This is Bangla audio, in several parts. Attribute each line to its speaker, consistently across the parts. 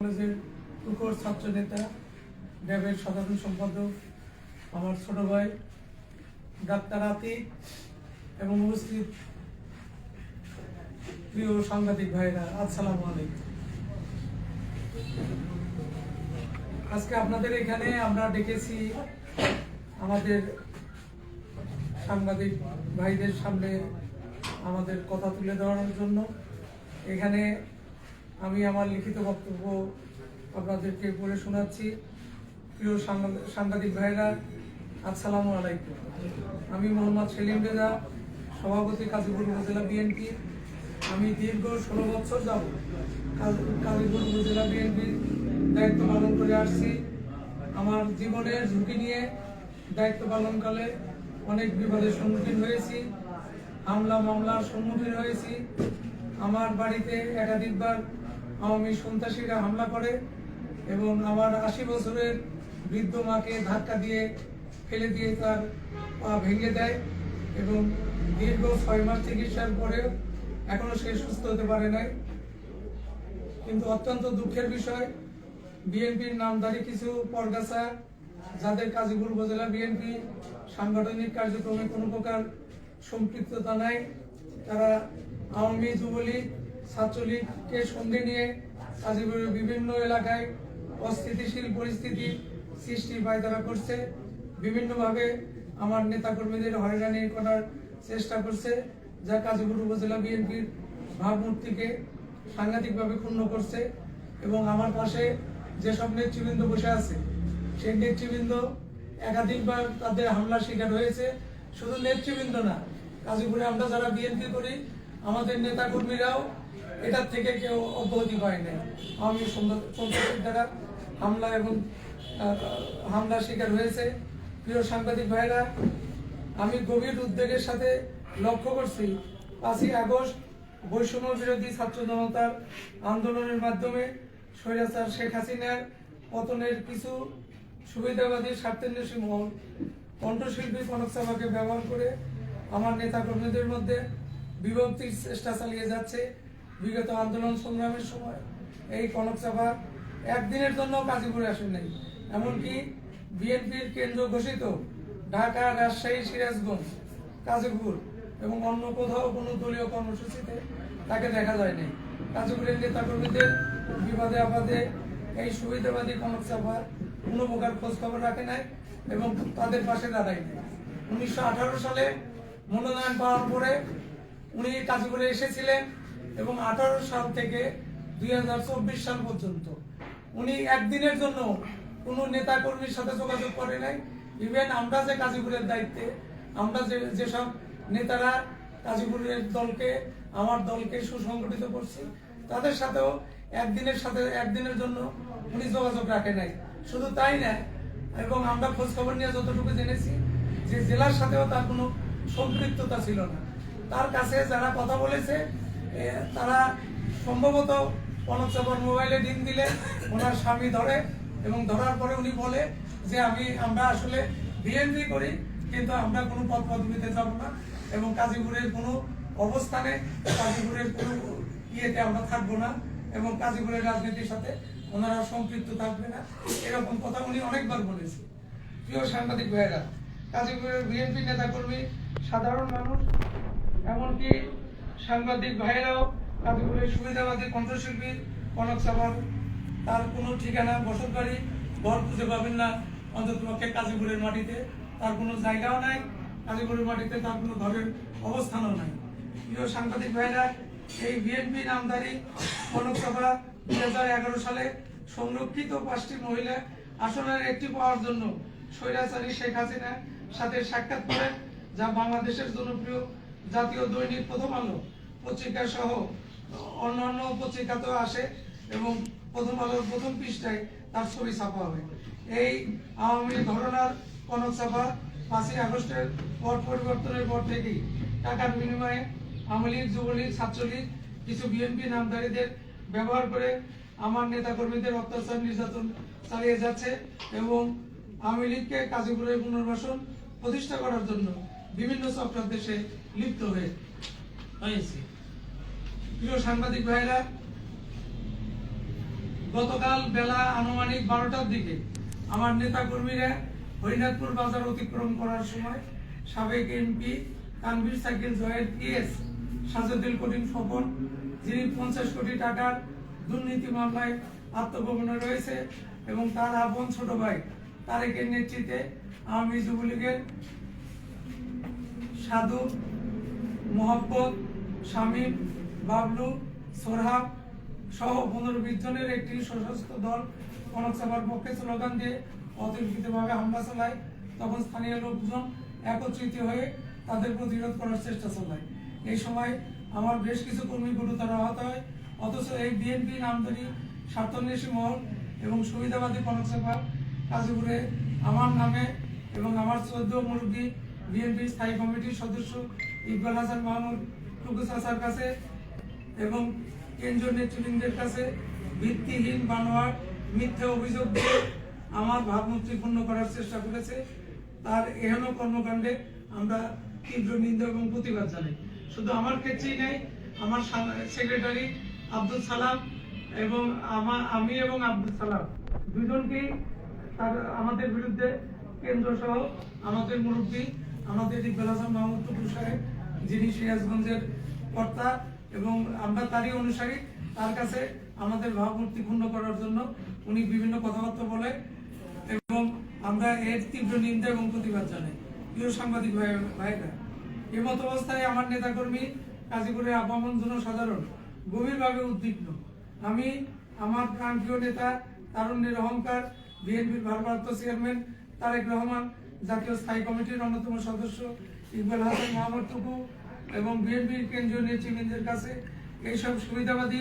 Speaker 1: কলেজের টুকর ছাত্র নেতা ড্যাবের সাধারণ সম্পাদক, আমার ছোট ভাই, ডাক্তার আতিক এবং উপস্থিত প্রিয় ভাইরা, আসসালামু আলাইকুম। আজকে আপনাদের এখানে আমরা ডেকেছি আমাদের সাংবাদিক ভাইদের সামনে আমাদের কথা তুলে ধরার জন্য। এখানে আমি আমার লিখিত বক্তব্য আপনাদেরকে পড়ে শোনাচ্ছি। প্রিয় সাংবাদ- সাংবাদিক ভাইরা আসসালামু আলাইকুম। আমি মোহাম্মদ সেলিম রেজা, সভাপতি কাজীপুর উপজেলা বিএনপি। আমি দীর্ঘ ষোলো বছর যাব কাজীপুর উপজেলা বিএনপির দায়িত্ব পালন করে আসছি। আমার জীবনের ঝুঁকি নিয়ে দায়িত্ব পালনকালে অনেক বিপদের সম্মুখীন হয়েছি হামলা মামলার সম্মুখীন হয়েছি। আমার বাড়িতে একাধিকবার আওয়ামী সন্ত্রাসীরা হামলা করে এবং আমার আশি বছরের বৃদ্ধ মাকে ধাক্কা দিয়ে ফেলে দিয়ে তার পা ভেঙে দেয় এবং দীর্ঘ ছয় মাস চিকিৎসার পরেও এখনও সে সুস্থ হতে পারে নাই। কিন্তু অত্যন্ত দুঃখের বিষয়, বিএনপির নামধারী কিছু পরগাছা যাদের কাজীপুর উপজেলা বিএনপি সাংগঠনিক কার্যক্রমে কোনো প্রকার সম্পৃক্ততা নাই, তারা আওয়ামী যুবলীগ ছাত্রলীগকে সঙ্গে নিয়ে কাজীপুরের বিভিন্ন এলাকায় অস্থিতিশীল পরিস্থিতি সৃষ্টি পায়তারা করছে। বিভিন্নভাবে আমার নেতাকর্মীদের হয়রানি করার চেষ্টা করছে, যা কাজীপুর উপজেলা বিএনপির ভাবমূর্তিকে সাংঘাতিকভাবে ক্ষুণ্ণ করছে এবং আমার পাশে যেসব নেতৃবৃন্দ বসে আছে, সেই নেতৃবৃন্দ একাধিকবার তাদের হামলার শিকার হয়েছে। শুধু নেতৃবৃন্দ না গাজীপুরে আমরা যারা বিএনপি করি, আমাদের নেতা কর্মীরাও এটার থেকে কেউ অব্যাহতি পায় নাই। আমি সন্ত্রাসীর দ্বারা হামলা এবং হামলার শিকার হয়েছে। প্রিয় সাংবাদিক ভাইরা আমি গভীর উদ্বেগের সাথে লক্ষ্য করছি, পাঁচই আগস্ট বৈষম্য বিরোধী ছাত্র জনতার আন্দোলনের মাধ্যমে স্বৈরাচার শেখ হাসিনার পতনের কিছু সুবিধাবাদী স্বার্থান্বেষী মহল কণ্ঠশিল্পী কনক সাবাকে ব্যবহার করে আমার নেতাকর্মীদের মধ্যে বিভক্তির চেষ্টা চালিয়ে যাচ্ছে। বিগত আন্দোলন সংগ্রামের সময় এই কনক সাভা একদিনের জন্য গাজীপুরে আসেন নাই। এমনকি বিএনপির কেন্দ্র ঘোষিত ঢাকা, রাজশাহী, সিরাজগঞ্জ, কাজীপুর এবং অন্য কোথাও কোনো দলীয় কর্মসূচিতে তাকে দেখা যায়নি। কাজীপুরের নেতাকর্মীদের বিবাদে আপদে এই সুবিধাবাদী কনক সভা কোনো প্রকার খোঁজখবর রাখে নাই এবং তাদের পাশে দাঁড়ায় নাই। উনিশশো সালে মনোনয়ন পাওয়ার পরে উনি কাজীপুরে এসেছিলেন। এবং আঠারো সাল থেকে দুই হাজার চব্বিশ সাল পর্যন্ত। উনি একদিনের জন্য কোনো নেতা কর্মীর সাথে যোগাযোগ করে নাই। ইভেন আমরা যে গাজীপুরের দায়িত্বে, আমরা যে যেসব নেতারা গাজীপুরের দলকে, আমার দলকে সুসংগঠিত করছি, তাদের সাথেও একদিনের সাথে একদিনের জন্য উনি যোগাযোগ রাখে নাই। শুধু তাই না, এবং আমরা খোঁজ খবর নিয়ে যতটুকু জেনেছি, যে জেলার সাথেও তার কোনো সম্পৃক্ততা ছিল না। তার কাছে যারা কথা বলেছে তারা সম্ভবত কনক চাপার মোবাইলে ডিম দিলে, ওনার স্বামী ধরে এবং ধরার পরে উনি বলে যে আমি, আমরা আসলে বিএনপি করি, কিন্তু আমরা কোনো পদ পদবিতে যাব না এবং কাজীপুরের কোনো অবস্থানে কাজীপুরের কোনো ইয়েতে আমরা থাকব না এবং কাজীপুরের রাজনীতির সাথে ওনারা সম্পৃক্ত থাকবে না। এরকম কথা উনি অনেকবার বলেছে। প্রিয় সাংবাদিক ভাইয়েরা, কাজীপুরের বিএনপি নেতাকর্মী, সাধারণ মানুষ, এমনকি সাংবাদিক ভাইয়েরাও সুবিধাবাদী কণ্ঠশিল্পী কনক সাভার, তার কোনো ঠিকানা বসত বাড়ি ঘর খুঁজে পাবেন না অন্তত পক্ষে কাজীপুরের মাটিতে। তার কোনো জায়গাও নাই, কাজীপুরের মাটিতে তার কোনো ঘরের অবস্থানও নাই। প্রিয় সাংবাদিক ভাইরা, এই বিএনপি নামধারী কনক দুই হাজার এগারো সালে সংরক্ষিত পাঁচটি মহিলা আসনের একটি পাওয়ার জন্য স্বৈরাচারী শেখ হাসিনা সাথে সাক্ষাৎ করেন, যা বাংলাদেশের জনপ্রিয় জাতীয় দৈনিক প্রথম আলো। পত্রিকা সহ অন্যান্য পত্রিকাতেও আসে এবং প্রথম আলোর প্রথম পৃষ্ঠায় তার ছবি ছাপা হবে এই আওয়ামী ঘটনার কনক ছাপা পাঁচই আগস্টের পর পরিবর্তনের পর থেকেই টাকার বিনিময়ে আওয়ামী লীগ, যুবলীগ, ছাত্রলীগ, কিছু বিএনপি নামধারীদের ব্যবহার করে আমার নেতাকর্মীদের অত্যাচার নির্যাতন চালিয়ে যাচ্ছে এবং আওয়ামী লীগকে কাজীপুরের পুনর্বাসন প্রতিষ্ঠা করার জন্য বিভিন্ন চক্রান্তে সে লিপ্ত হয়ে হয়েছে। প্রিয় সাংবাদিক ভাইরা, গতকাল বেলা আনুমানিক বারোটার দিকে আমার নেতা কর্মীরা হরিনাথপুর বাজার অতিক্রম করার সময় সাবেক এমপি তানভীর সাইকেল জয়ের পিএস সাজেদুল করিম স্বপন, যিনি পঞ্চাশ কোটি টাকার দুর্নীতি মামলায় আত্মগোপনে রয়েছে এবং তার আপন ছোট ভাই তারেকের নেতৃত্বে আওয়ামী যুবলীগের সাধু মোহাম্মদ শামীম বাবলু সোরহাব সহ পনেরো বিশ জনের একটি সশস্ত্র দল কনক সভার পক্ষে স্লোগান দিয়ে অতর্কিতভাবে হামলা চালায়। তখন স্থানীয় লোকজন একত্রিত হয়ে তাদের প্রতিরোধ করার চেষ্টা চালায়। এই সময় আমার বেশ কিছু কর্মী গুরুতর আহত হয়। অথচ এই বিএনপি নামধারী স্বার্থন্বেষী মহল এবং সুবিধাবাদী কনক কাজীপুরে আমার নামে এবং আমার চোদ্দ মুরব্বী বিএনপি স্থায়ী কমিটির সদস্য ইকবাল হাসান মাহমুদ টুকু কাছে এবং কেন্দ্রীয় নেতৃবৃন্দের কাছে ভিত্তিহীন বানোয়ার মিথ্যা অভিযোগ দিয়ে আমার ভাবমূর্তি পূর্ণ করার চেষ্টা করেছে। তার এহেন কর্মকাণ্ডে আমরা তীব্র নিন্দা এবং প্রতিবাদ জানাই। শুধু আমার ক্ষেত্রেই নেই, আমার সেক্রেটারি আব্দুল সালাম এবং আমার আমি এবং আব্দুল সালাম দুজনকেই তার আমাদের বিরুদ্ধে কেন্দ্র সহ আমাদের মুরব্বী আমাদের ইকবাল হাসান মাহমুদ সাহেব, যিনি সিরাজগঞ্জের কর্তা এবং আমরা তারই অনুসারী তার কাছে আমাদের ভাবমূর্তি ক্ষুণ্ণ করার জন্য উনি বিভিন্ন কথাবার্তা বলে এবং আমরা এর তীব্র নিন্দা এবং প্রতিবাদ জানাই। প্রিয় সাংবাদিক ভাই ভাইরা এই মত অবস্থায় আমার নেতাকর্মী গাজীপুরের আহ্বান জনসাধারণ গভীরভাবে উদ্বিগ্ন। আমি আমার প্রাণপ্রিয় নেতা তারুণ্যের অহংকার, বিএনপির ভারপ্রাপ্ত চেয়ারম্যান তারেক রহমান, জাতীয় স্থায়ী কমিটির অন্যতম সদস্য ইকবাল হাসান মোহাম্মদ টুকু এবং বিএনপির কেন্দ্রীয় নেতৃবৃন্দের কাছে এইসব সুবিধাবাদী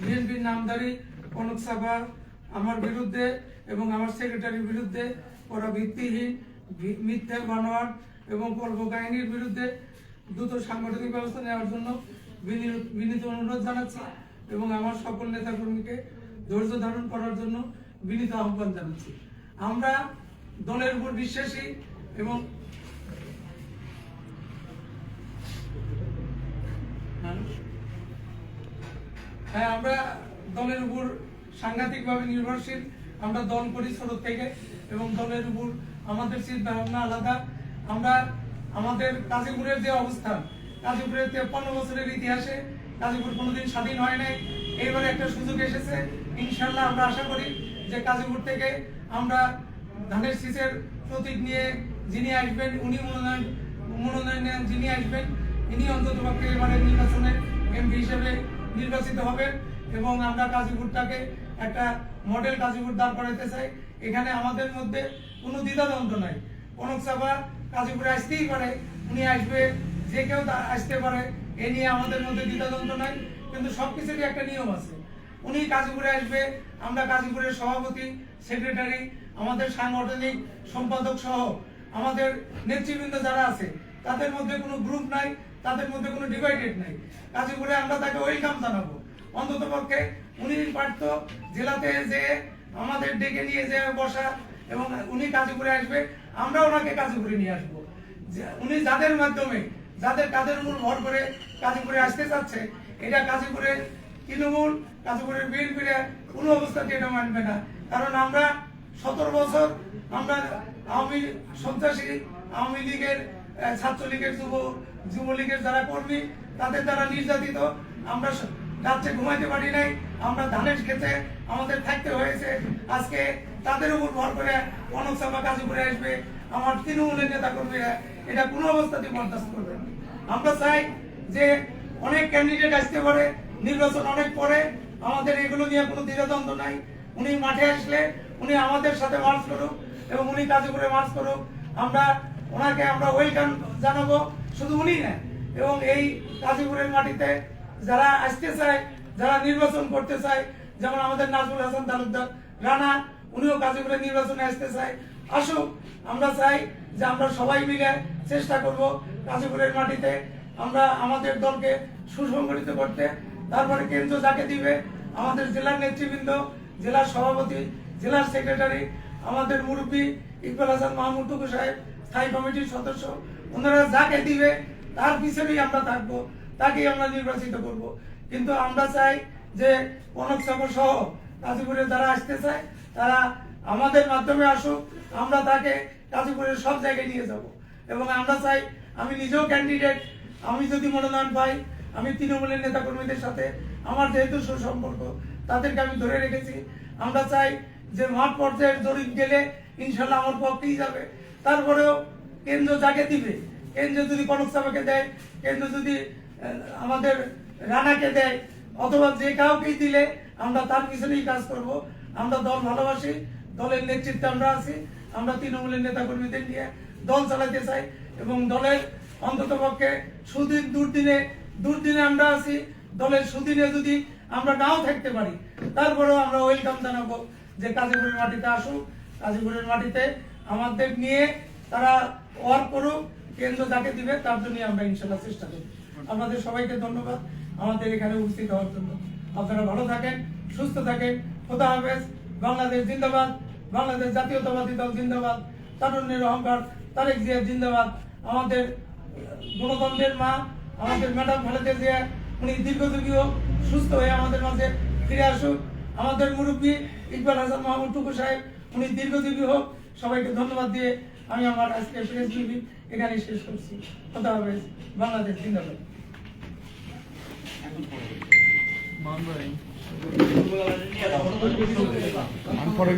Speaker 1: বিএনপির নামদারি কনক সাভা আমার বিরুদ্ধে এবং আমার সেক্রেটারির বিরুদ্ধে করা ভিত্তিহীন মিথ্যা বানোয়ার এবং কল্প কাহিনীর বিরুদ্ধে দ্রুত সাংগঠনিক ব্যবস্থা নেওয়ার জন্য বিনি- বিনীত অনুরোধ জানাচ্ছি এবং আমার সকল নেতাকর্মীকে ধৈর্য ধারণ করার জন্য বিনীত আহ্বান জানাচ্ছি। আমরা দলের উপর বিশ্বাসী এবং হ্যাঁ আমরা দলের উপর সাংঘাতিকভাবে নির্ভরশীল। আমরা দল করি ছোট থেকে এবং দলের উপর আমাদের চিন্তা ভাবনা আলাদা। আমরা আমাদের গাজীপুরের যে অবস্থান গাজীপুরের তেপ্পান্ন বছরের ইতিহাসে গাজীপুর কোনোদিন স্বাধীন হয় নাই। এইবারে একটা সুযোগ এসেছে, ইনশাল্লাহ আমরা আশা করি যে গাজীপুর থেকে আমরা ধানের শীষের প্রতীক নিয়ে যিনি আসবেন, উনি মনোনয়ন মনোনয়ন নেন যিনি আসবেন ইনি অন্তত পক্ষে এবারের নির্বাচনে এমপি হিসেবে নির্বাচিত হবেন এবং আমরা গাজীপুরটাকে একটা মডেল গাজীপুর দাঁড় করাতে চাই। এখানে আমাদের মধ্যে কোনো দ্বিধাদ্বন্দ্ব নাই। কনক সাভা গাজীপুরে আসতেই পারে, উনি আসবে, যে কেউ আসতে পারে, এ নিয়ে আমাদের মধ্যে দ্বিধাদ্বন্দ্ব নাই, কিন্তু সবকিছুরই একটা নিয়ম আছে। উনি গাজীপুরে আসবে, আমরা গাজীপুরের সভাপতি, সেক্রেটারি, আমাদের সাংগঠনিক সম্পাদক সহ আমাদের নেতৃবৃন্দ যারা আছে, তাদের মধ্যে কোনো গ্রুপ নাই তাদের মধ্যে কোনো ডিভাইডেড নাই। গাজীপুরে আমরা তাকে ওয়েলকাম জানাব। অন্তত পক্ষে উনি পারত জেলাতে যে আমাদের ডেকে নিয়ে যে বসা এবং উনি গাজীপুরে আসবে, আমরা ওনাকে গাজীপুরে নিয়ে আসব। উনি যাদের মাধ্যমে, যাদের কাদের মূল ভর করে গাজীপুরে আসতে চাচ্ছে, এটা গাজীপুরের তৃণমূল গাজীপুরের বিএনপির কোনো অবস্থাতে এটা মানবে না। কারণ আমরা সতেরো বছর আমরা আওয়ামী সন্ত্রাসী, আওয়ামী লীগের ছাত্রলীগের যুব যুবলীগের যারা কর্মী, তাদের দ্বারা নির্যাতিত। আমরা রাত্রে ঘুমাইতে পারি নাই, আমরা ধানের খেতে আমাদের থাকতে হয়েছে। আজকে তাদের উপর ভর করে অনক সভা গাজীপুরে আসবে। আমার তৃণমূলের নেতা কর্মীরা এটা কোনো অবস্থাতে বরদাস্ত করবে আমরা চাই যে অনেক ক্যান্ডিডেট আসতে পারে, নির্বাচন অনেক পরে। আমাদের এগুলো নিয়ে কোনো দ্বিধাদ্বন্দ্ব নাই। উনি মাঠে আসলে উনি আমাদের সাথে মার্চ করুক এবং উনি গাজীপুরে মার্চ করুক। আমরা ওনাকে আমরা ওয়েলকাম জানাব। শুধু উনি না, এবং এই গাজীপুরের মাটিতে যারা আসতে চায়, যারা নির্বাচন করতে চায়, যেমন আমাদের নাজমুল হাসান তালুকদার, রানা, উনিও গাজীপুরে নির্বাচনে আসতে চায়। আসুক, আমরা চাই যে আমরা সবাই মিলে চেষ্টা করব গাজীপুরের মাটিতে আমরা আমাদের দলকে সুসংগঠিত করতে। তারপরে কেন্দ্র যাকে দিবে, আমাদের জেলার নেতৃবৃন্দ জেলার সভাপতি জেলার সেক্রেটারি, আমাদের মুরব্বী ইকবাল হাসান মাহমুদ টুকু সাহেব, স্থায়ী কমিটির সদস্য ওনারা যাকে দিবে, তার পিছনেই আমরা থাকব, তাকেই আমরা নির্বাচিত করব। কিন্তু আমরা চাই যে কনক সভা সহ গাজীপুরে যারা আসতে চায়, তারা আমাদের মাধ্যমে আসুক, আমরা তাকে গাজীপুরের সব জায়গায় নিয়ে যাব। এবং আমরা চাই, আমি নিজেও ক্যান্ডিডেট আমি যদি মনোনয়ন পাই, আমি তৃণমূলের নেতাকর্মীদের সাথে আমার যেহেতু সুসম্পর্ক, তাদেরকে আমি ধরে রেখেছি। আমরা চাই যে মাঠ পর্যায়ের জরিপ গেলে ইনশাল্লাহ আমার পক্ষেই যাবে। তারপরেও কেন্দ্র যাকে দিবে, কেন্দ্র যদি কনক সাবাকে দেয়, কেন্দ্র যদি আমাদের রানাকে দেয়, অথবা যে কাউকেই দিলে আমরা তার পিছনেই কাজ করব। আমরা দল ভালোবাসি, দলের নেতৃত্বে আমরা আছি, আমরা তৃণমূলের নেতাকর্মীদের নিয়ে দল চালাতে চাই এবং দলের অন্তত পক্ষে সুদিন দুর্দিনে দুর্দিনে আমরা আছি, দলের সুদিনে যদি আমরা নাও থাকতে পারি, তারপরেও আমরা ওয়েলকাম জানাব যে কাজীপুরের মাটিতে আসুক কাজীপুরের মাটিতে আমাদের নিয়ে তারা ওয়ার্ক করুক কেন্দ্র যাকে দিবে, তার জন্য আমরা ইনশাল্লাহ চেষ্টা করি আপনাদের সবাইকে ধন্যবাদ। আমাদের এখানে উপস্থিত হওয়ার জন্য। আপনারা ভালো থাকেন, সুস্থ থাকেন। খোদা হাফেজ। বাংলাদেশ জিন্দাবাদ। বাংলাদেশ জাতীয়তাবাদী দল জিন্দাবাদ। তারুণ্যের অহংকার, তারেক জিয়া জিন্দাবাদ। আমাদের গণতন্ত্রের মা, আমাদের ম্যাডাম খালেদা জিয়া, উনি হোক, সুস্থ হয়ে আমাদের মাঝে ফিরে আসুক। আমাদের মুরব্বী ইকবাল হাসান মাহমুদ টুকু সাহেব, উনি দীর্ঘজীবী হোক, সবাইকে ধন্যবাদ দিয়ে আমি আমার আজকে প্রেস ব্রিফিং এখানে শেষ করছি। কথা হবে বাংলাদেশ জিন্দাবাদ।
Speaker 2: আমি পরে